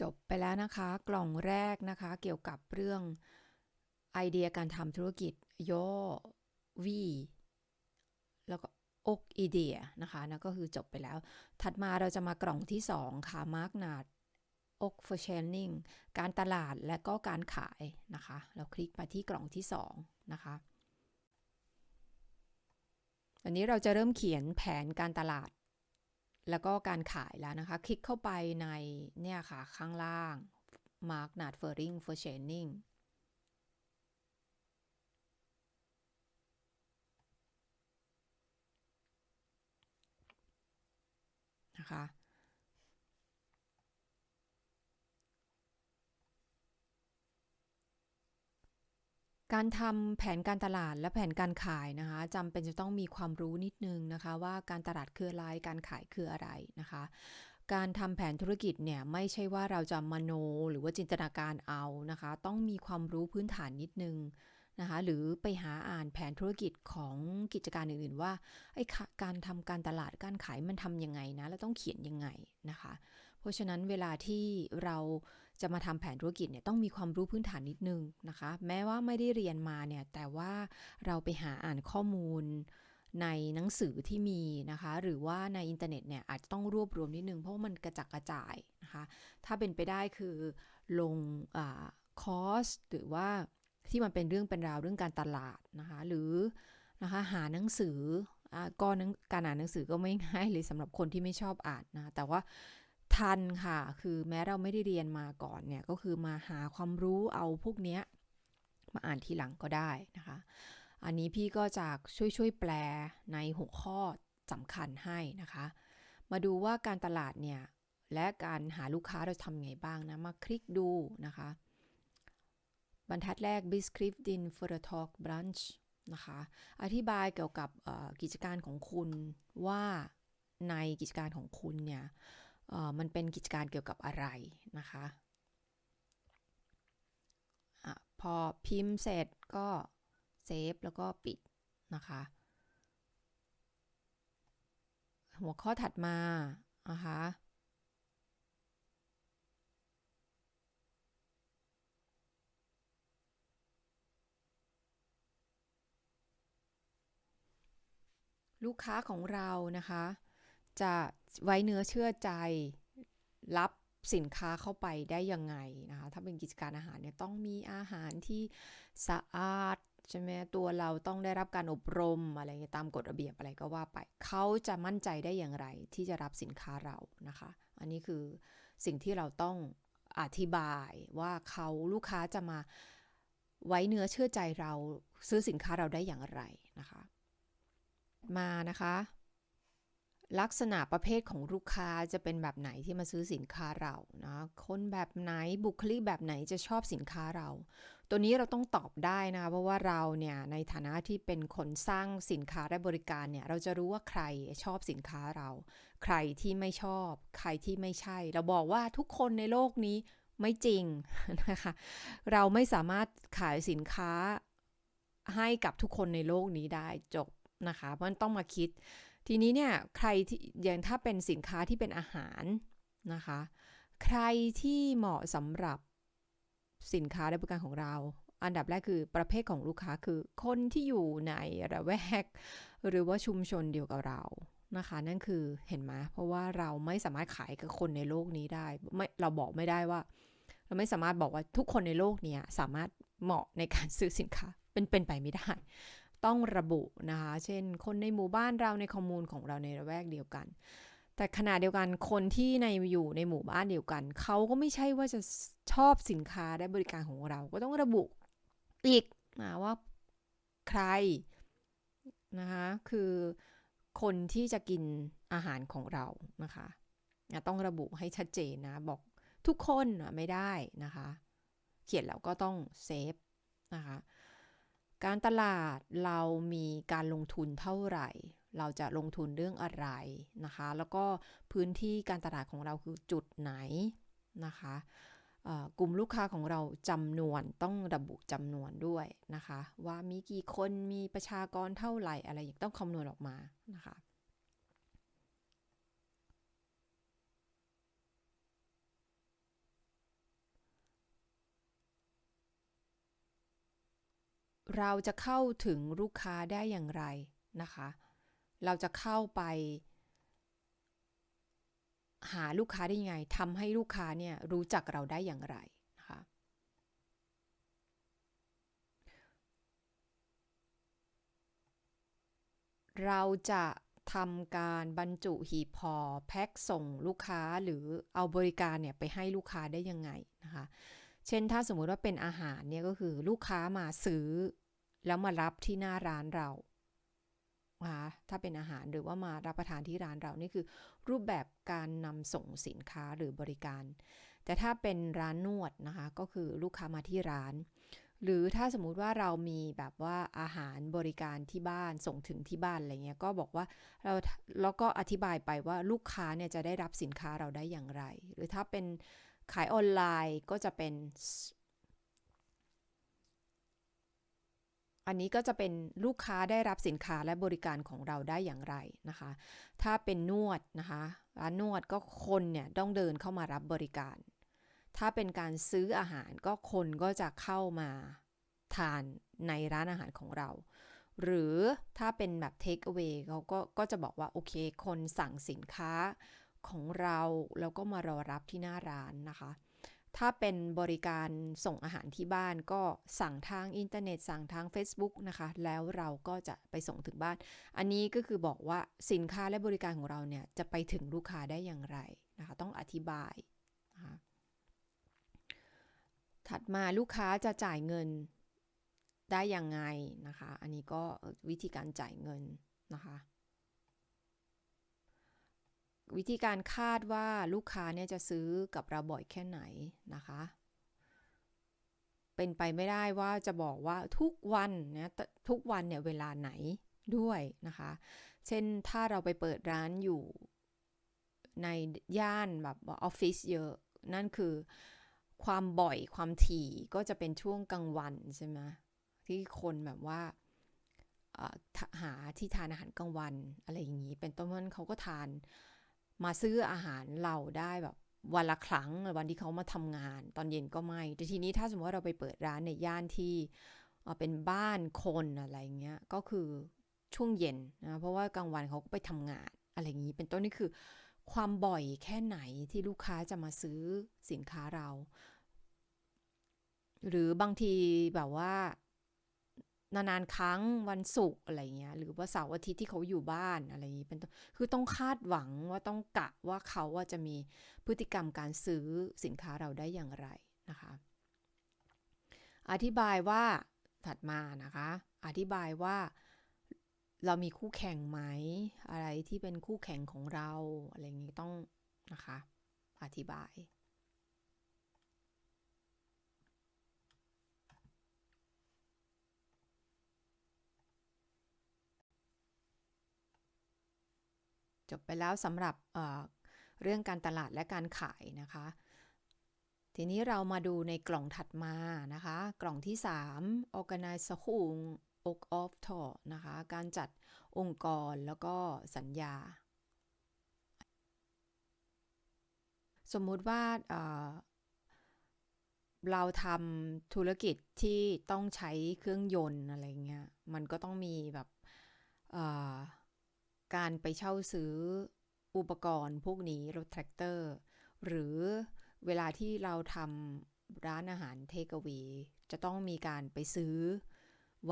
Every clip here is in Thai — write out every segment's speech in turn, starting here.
จบไปแล้วนะคะ กล่องแรกนะคะ เกี่ยวกับเรื่องไอเดียการทำธุรกิจย่อ V แล้วก็อกไอเดียนะคะนะก็คือจบไปแล้ว ถัดมาเราจะมากล่องที่ 2 ค่ะมาร์กนาดอกฟ r Channing การตลาดและก็การขายนะคะ เราคลิกมาที่กล่องที่ 2 นะคะอันนี้เราจะเริ่มเขียนแผนการตลาด แล้วก็การขายแล้วนะคะ คลิกเข้าไปในเนี่ยค่ะ ข้างล่าง Mark n a d f e r r i n g for Chaining นะคะ การทำแผนการตลาดและแผนการขายนะคะจำเป็นจะต้องมีความรู้นิดนึงนะคะ ว่าการตลาดคืออะไรการขายคืออะไรนะคะ การทำแผนธุรกิจเนี่ยไม่ใช่ว่าเราจะมโนหรือว่าจินตนาการเอานะคะ ต้องมีความรู้พื้นฐานนิดนึงนะคะหรือไปหาอ่านแผนธุรกิจของกิจการอื่นๆ ว่าไอ้การทำการตลาดการขายมันทำยังไงนะแล้วต้องเขียนยังไงนะคะ เพราะฉะนั้นเวลาที่เรา จะมาทำแผนธุรกิจเนี่ยต้องมีความรู้พื้นฐานนิดนึงนะคะ แม้ว่าไม่ได้เรียนมาเนี่ยแต่ว่าเราไปหาอ่านข้อมูลในหนังสือที่มีนะคะ หรือว่าในอินเทอร์เน็ตเนี่ยอาจจะต้องรวบรวมนิดนึงเพราะว่ามันกระจัดกระจายนะคะ ถ้าเป็นไปได้คือลงคอร์สหรือว่าที่มันเป็นเรื่องเป็นราวเรื่องการตลาดนะคะ หรือนะคะหาหนังสือก็การอ่านหนังสือก็ไม่ง่ายเลยสำหรับคนที่ไม่ชอบอ่านนะแต่ว่า ทันค่ะ คือแม้เราไม่ได้เรียนมาก่อนเนี่ย ก็คือมาหาความรู้เอาพวกเนี้ยมาอ่านทีหลังก็ได้นะคะ อันนี้พี่ก็จะช่วยช่วยแปลในหัวข้อสำคัญให้นะคะ มาดูว่าการตลาดเนี่ย และการหาลูกค้าเราทำไงบ้างนะ มาคลิกดูนะคะ บรรทัดแรก b i s c r i p t in for talk branch นะคะ อธิบายเกี่ยวกับกิจการของคุณว่าในกิจการของคุณเนี่ย มันเป็นกิจการเกี่ยวกับอะไรนะคะอะพอพิมพ์เสร็จก็เซฟแล้วก็ปิดนะคะ หัวข้อถัดมานะคะลูกค้าของเรานะคะ จะ ไว้เนื้อเชื่อใจรับสินค้าเข้าไปได้ยังไงนะคะถ้าเป็นกิจการอาหารเนี่ยต้องมีอาหารที่สะอาดใช่ไหมตัวเราต้องได้รับการอบรมอะไรตามกฎระเบียบอะไรก็ว่าไปเขาจะมั่นใจได้อย่างไรที่จะรับสินค้าเรานะคะ อันนี้คือสิ่งที่เราต้องอธิบายว่าเขาลูกค้าจะมาไว้เนื้อเชื่อใจเราซื้อสินค้าเราได้อย่างไรนะคะ มานะคะ ลักษณะประเภทของลูกค้าจะเป็นแบบไหนที่มาซื้อสินค้าเรานะคนแบบไหนบุคลิกแบบไหนจะชอบสินค้าเรา ตัวนี้เราต้องตอบได้นะเพราะว่าเราเนี่ยในฐานะที่เป็นคนสร้างสินค้าและบริการเนี่ยเราจะรู้ว่าใครชอบสินค้าเรา ใครที่ไม่ชอบ ใครที่ไม่ใช่ เราบอกว่าทุกคนในโลกนี้ไม่จริงนะคะเราไม่สามารถขายสินค้าให้กับทุกคนในโลกนี้ได้จบนะคะเพราะต้องมาคิด ทีนี้เนี่ยใครที่อย่างถ้าเป็นสินค้าที่เป็นอาหารนะคะ ใครที่เหมาะสำหรับสินค้าและบริการของเรา อันดับแรกคือประเภทของลูกค้าคือคนที่อยู่ในระแวก หรือว่าชุมชนเดียวกับเรานะคะ นั่นคือเห็นไหมเพราะว่าเราไม่สามารถขายกับคนในโลกนี้ได้ไม่เราบอกไม่ได้ว่า เราไม่สามารถบอกว่าทุกคนในโลกนี้สามารถเหมาะในการซื้อสินค้าเป็นเป็นไปไม่ได้ ต้องระบุนะคะ เช่น คนในหมู่บ้านเราในคอมมูนของเราในระแวกเดียวกัน แต่ขณะเดียวกันคนที่ในอยู่ในหมู่บ้านเดียวกัน เขาก็ไม่ใช่ว่าจะชอบสินค้าและบริการของเรา ก็ต้องระบุอีกนะว่าใครนะคะคือคนที่จะกินอาหารของเรานะคะต้องระบุให้ชัดเจนนะ บอกทุกคนไม่ได้นะคะ เขียนแล้วก็ต้องเซฟนะคะ การตลาดเรามีการลงทุนเท่าไหร่ เราจะลงทุนเรื่องอะไรนะคะ แล้วก็พื้นที่การตลาดของเราคือจุดไหนนะคะกลุ่มลูกค้าของเราจำนวนต้องระบุจำนวนด้วยนะคะ ว่ามีกี่คนมีประชากรเท่าไหร่อะไรอย่างต้องคำนวณออกมานะคะ เราจะเข้าถึงลูกค้าได้อย่างไรนะคะ เราจะเข้าไป หาลูกค้าได้ยังไงทำให้ลูกค้าเนี่ยรู้จักเราได้อย่างไรนะคะเราจะทำการบรรจุหีบห่อแพ็คส่งลูกค้าหรือเอาบริการเนี่ยไปให้ลูกค้าได้ยังไงนะคะ เช่นถ้าสมมุติว่าเป็นอาหารเนี่ยก็คือลูกค้ามาซื้อ แล้วมารับที่หน้าร้านเรานะคะถ้าเป็นอาหารหรือว่ามารับประทานที่ร้านเรานี่คือ รูปแบบการนำส่งสินค้าหรือบริการ แต่ถ้าเป็นร้านนวดนะคะ ก็คือลูกค้ามาที่ร้าน หรือถ้าสมมุติว่าเรามีแบบว่าอาหารบริการที่บ้านส่งถึงที่บ้านอะไรเงี้ยก็บอกว่าเราแล้วก็อธิบายไปว่าลูกค้าเนี่ยจะได้รับสินค้าเราได้อย่างไร หรือถ้าเป็น ขายออนไลน์ก็จะเป็น อันนี้ก็จะเป็นลูกค้าได้รับสินค้าและบริการของเราได้อย่างไรนะคะ ถ้าเป็นนวดนะคะร้านนวดก็คนเนี่ยต้องเดินเข้ามารับบริการ ถ้าเป็นการซื้ออาหารก็คนก็จะเข้ามาทานในร้านอาหารของเรา หรือถ้าเป็นแบบ take away เขาก็ก็จะบอกว่า โอเค คนสั่งสินค้า ของเราแล้วก็มารอรับที่หน้าร้านนะคะ ถ้าเป็นบริการส่งอาหารที่บ้านก็สั่งทางอินเทอร์เน็ต สั่งทาง Facebook นะคะ แล้วเราก็จะไปส่งถึงบ้าน อันนี้ก็คือบอกว่าสินค้าและบริการของเราเนี่ยจะไปถึงลูกค้าได้อย่างไรนะคะ ต้องอธิบายนะคะถัดมาลูกค้าจะจ่ายเงินได้ยังไงนะคะ อันนี้ก็วิธีการจ่ายเงินนะคะ วิธีการคาดว่าลูกค้าเนี่ยจะซื้อกับเราบ่อยแค่ไหนนะคะ เป็นไปไม่ได้ว่าจะบอกว่าทุกวันนะทุกวันเนี่ยเวลาไหนด้วยนะคะ เช่นถ้าเราไปเปิดร้านอยู่ในย่านแบบออฟฟิศเยอะ นั่นคือความบ่อยความถี่ก็จะเป็นช่วงกลางวันใช่ไหมที่คนแบบว่าหาที่ทานอาหารกลางวันอะไรอย่างนี้ เป็นต้นว่าเขาก็ทาน มาซื้ออาหารเราได้แบบวันละครั้งวันที่เขามาทำงาน ตอนเย็นก็ไม่ แต่ทีนี้ถ้าสมมติว่าเราไปเปิดร้านในย่านที่เป็นบ้านคนอะไรเงี้ย ก็คือช่วงเย็นนะเพราะว่ากลางวันเขาก็ไปทำงานอะไรอย่างนี้ เป็นต้นนี่คือ ความบ่อยแค่ไหนที่ลูกค้าจะมาซื้อสินค้าเรา หรือบางทีแบบว่า นานๆครั้งวันศุกร์อะไรเงี้ยหรือว่าเสาร์อาทิตย์ที่เขาอยู่บ้านอะไรอย่างนี้เป็นต้นคือต้องคาดหวังว่าต้องกะว่าเขาว่าจะมีพฤติกรรมการซื้อสินค้าเราได้อย่างไรนะคะ อธิบายว่าถัดมานะคะ อธิบายว่าเรามีคู่แข่งไหม อะไรที่เป็นคู่แข่งของเราอะไรอย่างนี้ต้องนะคะ อธิบาย จบไปแล้วสำหรับเเรื่องการตลาดและการขายนะคะ ทีนี้เรามาดูในกล่องถัดมานะคะ กล่องที่ 3 Organisation of of t o นะคะ การจัดองค์กรแล้วก็สัญญา สมมุติว่าเราทำธุรกิจที่ต้องใช้เครื่องยนต์อะไรเงี้ย มันก็ต้องมีแบบ การไปเช่าซื้ออุปกรณ์พวกนี้รถแทรกเตอร์ หรือเวลาที่เราทำร้านอาหารเทคเวีจะต้องมีการไปซื้อ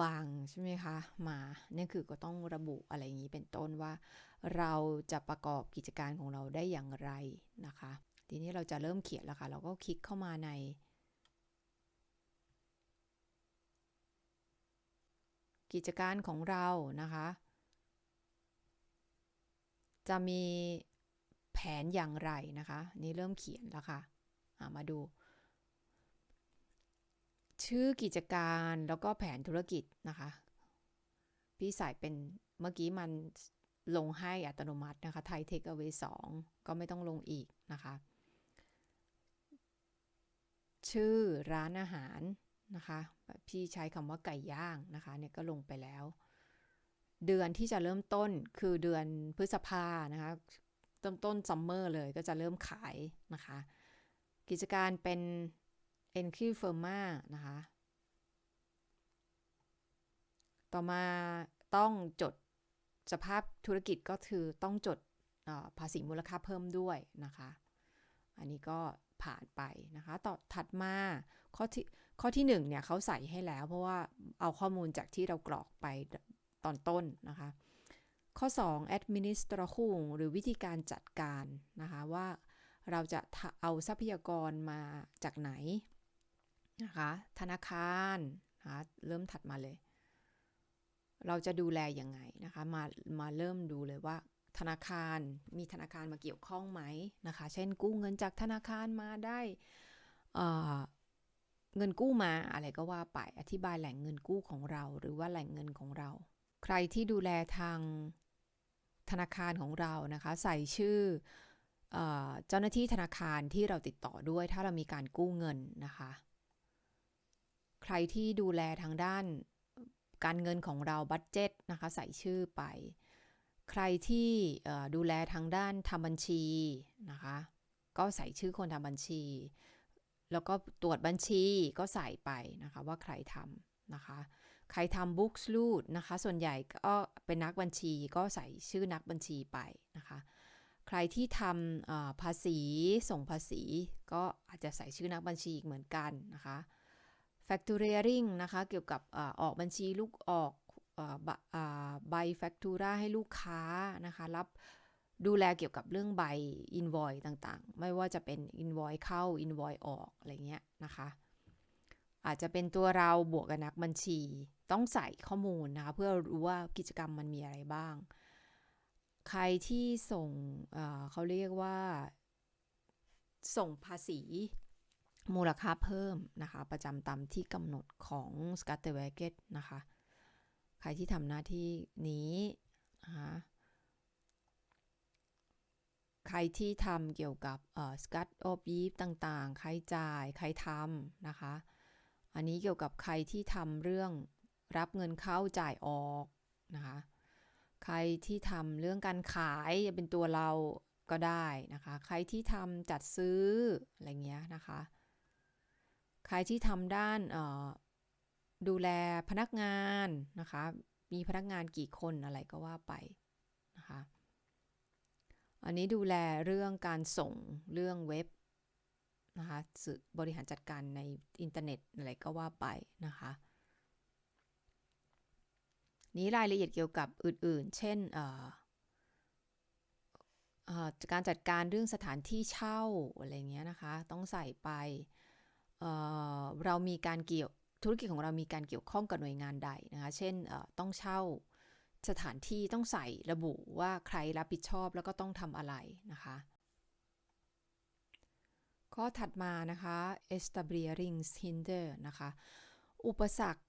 วางใช่ไหมคะ มานี่คือก็ต้องระบุอะไรอย่างนี้เป็นต้นว่า เราจะประกอบกิจการของเราได้อย่างไรนะคะ ทีนี้เราจะเริ่มเขียนแล้วค่ะ เราก็คลิกเข้ามาใน กิจการของเรานะคะ จะมีแผนอย่างไรนะคะ นี่เริ่มเขียนแล้วค่ะมาดู ชื่อกิจการแล้วก็แผนธุรกิจนะคะ พี่ใส่เป็นเมื่อกี้มันลงให้อัตโนมัตินะคะไทยเทคเอาไว้สองก็ไม่ต้องลงอีกนะคะ ชื่อร้านอาหารนะคะ พี่ใช้คำว่าไก่ย่างนะคะเนี่ยก็ลงไปแล้ว เดือนที่จะเริ่มต้นคือเดือนพฤษภานะคะต้นต้นซัมเมอร์เลยก็จะเริ่มขายนะคะ กิจการเป็น e n q u i f i r m a นะคะ ต่อมาต้องจดสภาพธุรกิจก็คือต้องจดภาษีมูลค่าเพิ่มด้วยนะคะ อันนี้ก็ผ่านไปนะคะ ต่อถัดมาข้อที่ข้อที่หนึ่งเนี่ยเขาใส่ให้แล้ว เพราะว่าเอาข้อมูลจากที่เรากรอกไป ตอนต้นนะคะ ข้อ 2 administration หรือวิธีการจัดการนะคะว่าเราจะเอาทรัพยากรมาจากไหนนะคะธนาคารนะคะเริ่มถัดมาเลย เราจะดูแลยังไงนะคะมามาเริ่มดูเลยว่าธนาคารมีธนาคารมาเกี่ยวข้องไหมนะคะ เช่นกู้เงินจากธนาคารมาได้เเงินกู้มาอะไรก็ว่าไปอธิบายแหล่งเงินกู้ของเรา หรือว่าแหล่งเงินของเรา ใครที่ดูแลทางธนาคารของเรานะคะ ใส่ชื่อเจ้าหน้าที่ธนาคารที่เราติดต่อด้วย ถ้าเรามีการกู้เงินนะคะ ใครที่ดูแลทางด้านการเงินของเราบัตเจ็ตนะคะ ใส่ชื่อไป ใครที่ดูแลทางด้านทำบัญชีนะคะ ก็ใส่ชื่อคนทำบัญชี แล้วก็ตรวจบัญชีก็ใส่ไปนะคะว่าใครทำนะคะ ใครทำบุ๊กส์ลูดนะคะ ส่วนใหญ่ก็เป็นนักบัญชีก็ใส่ชื่อนักบัญชีไปนะคะ ใครที่ทำภาษีส่งภาษี ก็อาจจะใส่ชื่อนักบัญชีอีกเหมือนกันนะคะ factoring นะคะ เกี่ยวกับอออกบัญชีลูกออกเออบะอ่าใบ factura ให้ลูกค้านะคะ รับดูแลเกี่ยวกับเรื่องใบ invoice ต่างๆ ไม่ว่าจะเป็น invoice เข้า invoice ออก อะไรเงี้ยนะคะ อาจจะเป็นตัวเราบวกกับนักบัญชี ต้องใส่ข้อมูลนะคะเพื่อรู้ว่ากิจกรรมมันมีอะไรบ้าง ใครที่ส่งเเขาเรียกว่า ส่งภาษีมูลค่าเพิ่มนะคะ ประจำตามที่กำหนดของ s c a t t e r w a g e t นะคะ ใครที่ทำหน้าที่นี้นะคะใครที่ทำเกี่ยวกับเอ่อ scat of beef ต่างๆ ใครจ่าย ใครทำนะคะ อันนี้เกี่ยวกับใครที่ทำเรื่องรับเงินเข้าจ่ายออกนะคะ ใครที่ทำเรื่องการขายจะเป็นตัวเราก็ได้นะคะ ใครที่ทำจัดซื้ออะไรเงี้ยนะคะ ใครที่ทำด้านดูแลพนักงานนะคะ มีพนักงานกี่คนอะไรก็ว่าไปนะคะ อันนี้ดูแลเรื่องการส่งเรื่องเว็บ นะคะสื่อบริหารจัดการในอินเทอร์เน็ตอะไรก็ว่าไปนะคะนี้รายละเอียดเกี่ยวกับอื่นๆ เช่นการจัดการเรื่องสถานที่เช่าอะไรเงี้ยนะคะ ต้องใส่ไปเเรามีการเกี่ยวธุรกิจของเรามีการเกี่ยวข้องกับหน่วยงานใดนะคะ เช่นต้องเช่าสถานที่ต้องใส่ระบุว่าใครรับผิดชอบแล้วก็ต้องทำอะไรนะคะ ข้อถัดมานะคะ establishing hinder นะคะ อุปสรรค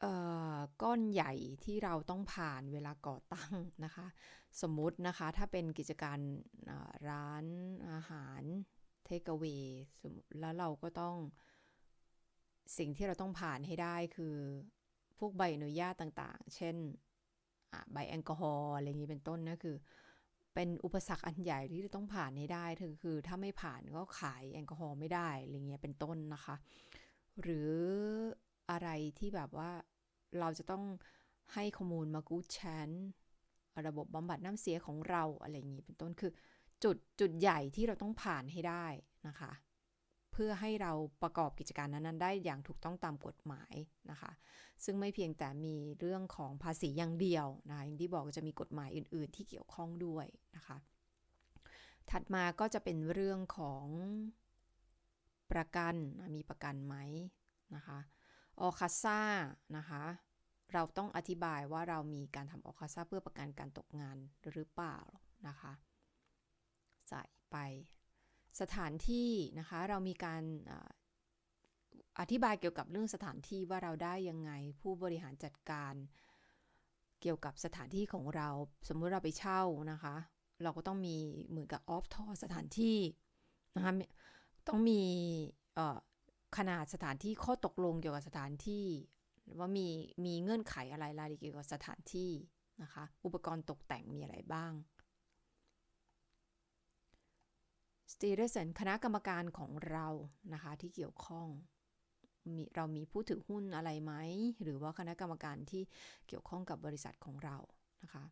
เอ่อก้อนใหญ่ที่เราต้องผ่านเวลาก่อตั้งนะคะ สมมุตินะคะถ้าเป็นกิจการร้านอาหาร take away สมมุติแล้วเราก็ต้องสิ่งที่เราต้องผ่านให้ได้คือ พวกใบอนุญาตต่างๆ เช่นใบแอลกอฮอล์อะไรอย่างนี้เป็นต้นนะคือ เป็นอุปสรรคอันใหญ่ที่ต้องผ่านให้ได้คือคือถ้าไม่ผ่านก็ขายแอลกอฮอล์ไม่ได้อะไรเงี้ยเป็นต้นนะคะ หรืออะไรที่แบบว่าเราจะต้องให้ข้อมูลมากู้แชนระบบบำบัดน้ำเสียของเราอะไรอย่างนี้เป็นต้นคือจุดจุดใหญ่ที่เราต้องผ่านให้ได้นะคะ เพื่อให้เราประกอบกิจการนั้นๆ ได้อย่างถูกต้องตามกฎหมายนะคะ ซึ่งไม่เพียงแต่มีเรื่องของภาษีอย่างเดียวนะอย่างที่บอกจะมีกฎหมายอื่น ๆ ที่เกี่ยวข้องด้วยนะคะ ถัดมาก็จะเป็นเรื่องของประกันมีประกันไหมนะคะออคาซ่านะคะเราต้องอธิบายว่าเรามีการทำออคาซ่าเพื่อประกันการตกงานหรือเปล่านะคะ ใส่ไป สถานที่นะคะ เรามีการอธิบายเกี่ยวกับเรื่องสถานที่ว่าเราได้ยังไง ผู้บริหารจัดการ เกี่ยวกับสถานที่ของเรา สมมุติเราไปเช่านะคะ เราก็ต้องมีเหมือนกับออฟทอสถานที่นะคะต้องมีขนาดสถานที่ข้อตกลงเกี่ยวกับสถานที่ว่ามีมีเงื่อนไขอะไรรายละเอียดเกี่ยวกับสถานที่นะคะ อุปกรณ์ตกแต่งมีอะไรบ้าง สตีเรสันคณะกรรมการของเรานะคะที่เกี่ยวข้องมีเรามีผู้ถือหุ้นอะไรไหม หรือว่าคณะกรรมการที่เกี่ยวข้องกับบริษัทของเรานะคะ